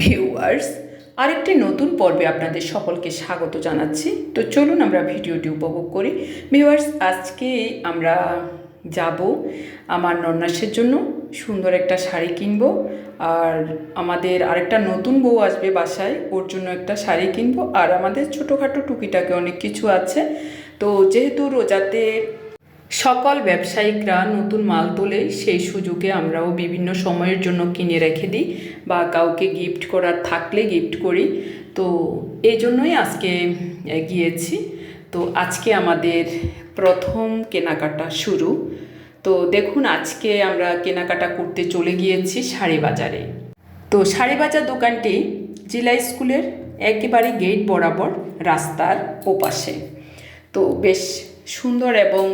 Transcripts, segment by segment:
Viewers, আরেকটি নতুন পর্বে আপনাদের সকলকে স্বাগত জানাচ্ছি। তো চলুন আমরা ভিডিওটি উপভোগ করি। ভিউয়ার্স, আজকে আমরা যাব আমার নন্নাসের জন্য। সুন্দর একটা শাড়ি কিনবো। আর আমাদের আরেকটা নতুন বউ আসবে বাসায়, ওর জন্য একটা শাড়ি কিনবো। আর আমাদের ছোটোখাটো টুকিটাকে অনেক কিছু আছে। তো যেহেতু রোজাতে সকল ব্যবসায়িকরা নতুন মাল তোলে সেই সুযোগে আমরাও বিভিন্ন সময়ের জন্য কিনে রেখে দিই বা কাউকে গিফট করার থাকলে গিফট করি। তো এই জন্যই আজকে গিয়েছি। তো আজকে আমাদের প্রথম কেনাকাটা শুরু। তো দেখুন, আজকে আমরা কেনাকাটা করতে চলে গিয়েছি শাড়ি বাজারে। তো শাড়ি বাজার দোকানটি জিলা স্কুলের একেবারে গেট বরাবর রাস্তার ওপাশে। তো বেশ সুন্দর এবং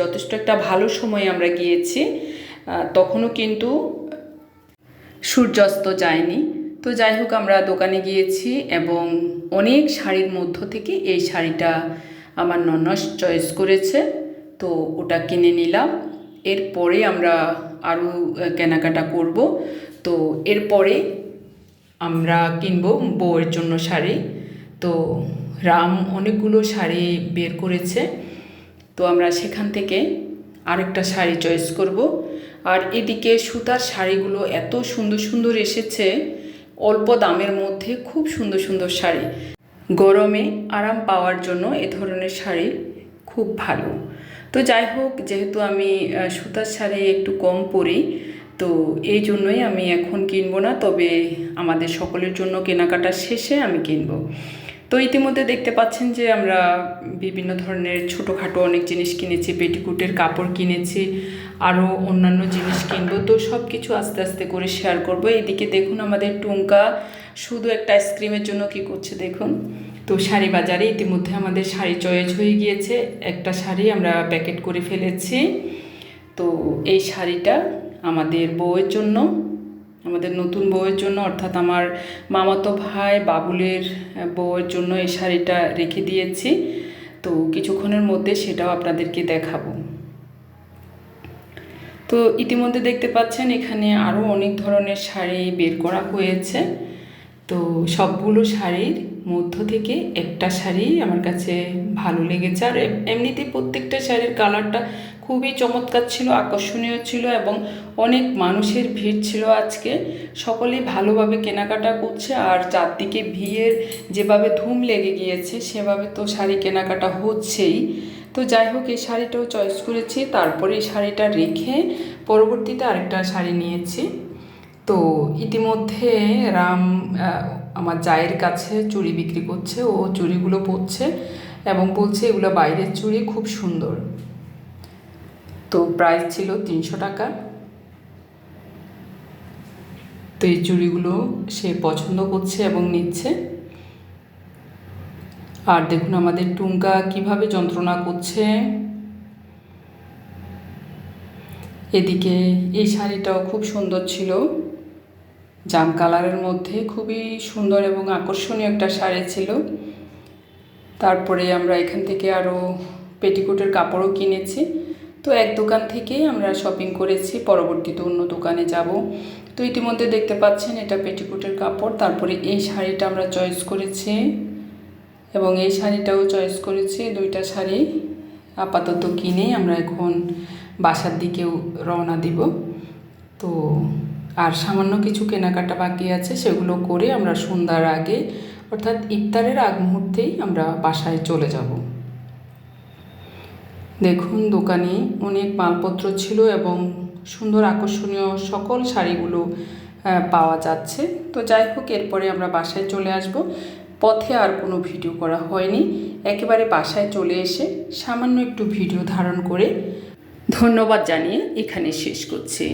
যথেষ্ট একটা ভালো সময় আমরা গিয়েছি। তখনও কিন্তু সূর্যাস্ত যায়নি। তো যাই হোক, আমরা দোকানে গিয়েছি এবং অনেক শাড়ির মধ্য থেকে এই শাড়িটা আমার ননস চয়েস করেছে। তো ওটা কিনে নিলাম। এরপরে আমরা আরও কেনাকাটা করব। তো এরপরে আমরা কিনবো বউয়ের জন্য শাড়ি। তো রাম অনেকগুলো শাড়ি বের করেছে। তো আমরা সেখান থেকে আরেকটা শাড়ি চয়েস করব। আর এদিকে সুতার শাড়িগুলো এত সুন্দর সুন্দর এসেছে, অল্প দামের মধ্যে খুব সুন্দর সুন্দর শাড়ি। গরমে আরাম পাওয়ার জন্য এ ধরনের শাড়ি খুব ভালো। তো যাই হোক, যেহেতু আমি সুতার শাড়ি একটু কম পরি, তো এই জন্যই আমি এখন কিনবো না, তবে আমাদের সকলের জন্য কেনাকাটা শেষে আমি কিনবো। তো ইতিমধ্যে দেখতে পাচ্ছেন যে আমরা বিভিন্ন ধরনের ছোটোখাটো অনেক জিনিস কিনেছি, পেটিকুটের কাপড় কিনেছি আরও অন্যান্য জিনিস কিনবো। তো সব কিছু আস্তে আস্তে করে শেয়ার করব। এদিকে দেখুন আমাদের টুঙ্কা শুধু একটা আইসক্রিমের জন্য কি করছে দেখুন। তো শাড়ি বাজারে ইতিমধ্যে আমাদের শাড়ি চয়েস হয়ে গিয়েছে। একটা শাড়ি আমরা প্যাকেট করে ফেলেছি। তো এই শাড়িটা আমাদের বউয়ের জন্য। আমাদের নতুন বউয়ের জন্য, অর্থাৎ আমার মামাতো ভাই বাবুলের বউয়ের জন্য এই শাড়িটা রেখে দিয়েছি। তো কিছুক্ষণের মধ্যে সেটাও আপনাদেরকে দেখাবো। তো ইতিমধ্যে দেখতে পাচ্ছেন, এখানে আরও অনেক ধরনের শাড়ি বের করা হয়েছে। তো সবগুলো শাড়ির মধ্য থেকে একটা শাড়ি আমার কাছে ভালো লেগেছে। আর এম- এমনিতেই প্রত্যেকটা শাড়ির কালারটা খুবই চমৎকার ছিল, আকর্ষণীয় ছিল এবং অনেক মানুষের ভিড় ছিল আজকে। সকলেই ভালোভাবে কেনাকাটা করছে আর চারদিকে ভিড়ের যেভাবে ধুম লেগে গিয়েছে, সেভাবে তো শাড়ি কেনাকাটা হচ্ছেই। তো যাই হোক, এই শাড়িটাও চয়েস করেছি, তারপরে এই শাড়িটা রেখে পরবর্তীতে আরেকটা শাড়ি নিয়েছি। তো ইতিমধ্যে রাম আমার জায়ের কাছে চুড়ি বিক্রি করছে, ও চুড়িগুলো পরছে এবং বলছে এগুলো বাইরের চুড়ি, খুব সুন্দর। তো প্রাইস ছিল তিনশো টাকা। তো এই চুড়িগুলো সে পছন্দ করছে এবং নিচ্ছে। আর দেখুন আমাদের টুঙ্কা কীভাবে যন্ত্রণা করছে। এদিকে এই শাড়িটাও খুব সুন্দর ছিল। জাম কালারের মধ্যে খুবই সুন্দর এবং আকর্ষণীয় একটা শাড়ি ছিল। তারপরে আমরা এখান থেকে আরও পেটিকোটের কাপড়ও কিনেছি। তো এক দোকান থেকেই আমরা শপিং করেছি। পরবর্তীতে অন্য দোকানে যাব। তো ইতিমধ্যে দেখতে পাচ্ছেন, এটা পেটিকোটের কাপড়। তারপরে এই শাড়িটা আমরা চয়েস করেছি এবং এই শাড়িটাও চয়েস করেছি। দুইটা শাড়ি আপাতত কিনে আমরা এখন বাসার দিকেও রওনা দিব। তো আর সামান্য কিছু কেনাকাটা বাকি আছে, সেগুলো করে আমরা সন্ধ্যার আগে, অর্থাৎ ইফতারের আগ মুহূর্তেই আমরা বাসায় চলে যাব। দেখুন, দোকানে অনেক মালপত্র ছিল এবং সুন্দর আকর্ষণীয় সকল শাড়িগুলো পাওয়া যাচ্ছে। তো যাই হোক, এরপরে আমরা বাসায় চলে আসব। পথে আর কোনো ভিডিও করা হয়নি। একেবারে বাসায় চলে এসে সামান্য একটু ভিডিও ধারণ করে ধন্যবাদ জানিয়ে এখানে শেষ করছি।